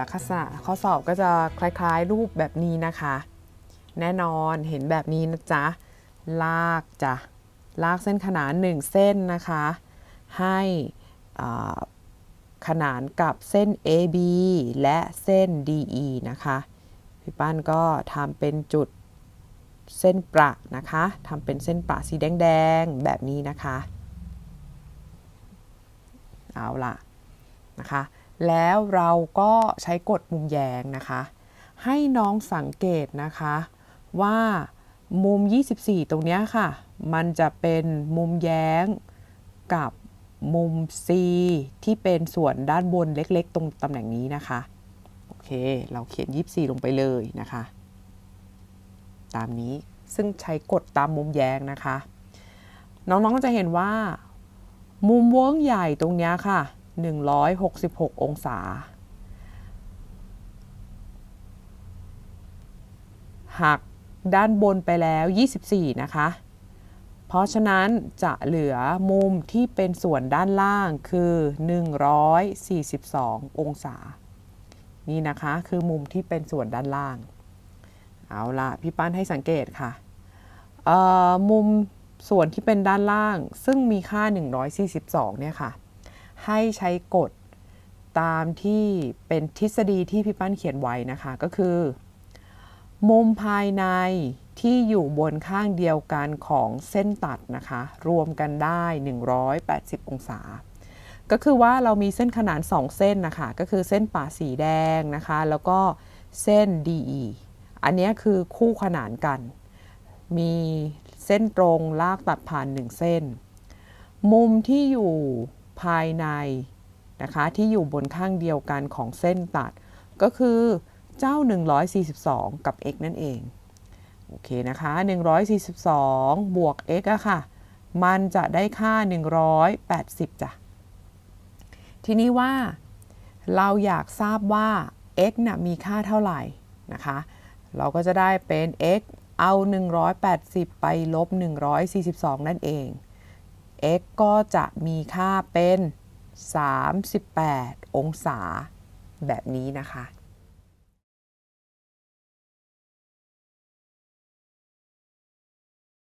ลักษณะข้อสอบก็จะคล้ายๆรูปแบบนี้นะคะ แน่นอนเห็นแบบนี้นะจ๊ะ ลากจ้ะ ลากเส้นขนาน 1 เส้นนะคะ ให้ขนานกับเส้น AB และเส้น DE นะคะ พี่ปั้นก็ทำเป็นจุดเส้นประนะคะทำเป็นเส้นประสีแดงๆแบบนี้นะคะ เอาล่ะนะคะ แล้วเราก็ใช้กฎมุมแยงนะคะ ให้น้องสังเกตนะคะว่ามุม 24 ตรงนี้ค่ะ มันจะเป็นมุมแย้งกับมุม C ที่เป็นส่วนด้านบนเล็กๆ ตรงตำแหน่งนี้นะคะ โอเค เราเขียน 24 ลงไปเลยนะคะ ตามนี้ซึ่งใช้กฎตามมุมแย้งนะคะ น้องๆจะเห็นว่า มุมเวิ้งใหญ่ตรงนี้ค่ะ 166 องศา หักด้านบนไปแล้ว 24 นะคะ เพราะฉะนั้นจะเหลือมุมที่เป็นส่วนด้านล่างคือ 142 องศา นี่นะคะคือมุมที่เป็นส่วนด้านล่าง เอาล่ะพี่ปั้นให้สังเกตค่ะ มุมส่วนที่เป็นด้านล่างซึ่งมีค่า 142 เนี่ยค่ะ ให้ใช้กฎตามที่เป็นทฤษฎีที่พี่ปั้นเขียนไว้นะคะก็คือ มุมภายในที่อยู่บนข้างเดียวกันของเส้นตัดนะคะ รวมกันได้ 180 องศา ก็คือว่าเรามีเส้นขนาน 2 เส้นนะคะ ก็คือเส้นป่าสีแดงนะคะ แล้วก็เส้น DE อันนี้คือคู่ขนานกัน มีเส้นตรงลากตัดผ่าน 1 เส้น มุมที่อยู่ ภายในนะคะที่อยู่บนข้างเดียวกันของเส้นตัด ก็คือเจ้า 142 กับ x นั่นเอง โอเคนะคะ 142 บวก x อะค่ะ มันจะได้ค่า 180จ้ะ ทีนี้ว่าเราอยากทราบว่า x น่ะมีค่าเท่าไหร่นะคะ เราก็จะได้เป็น x เอา 180 ไปลบ 142 นั่นเอง x ก็จะมีค่าเป็น 38 องศาแบบนี้นะคะ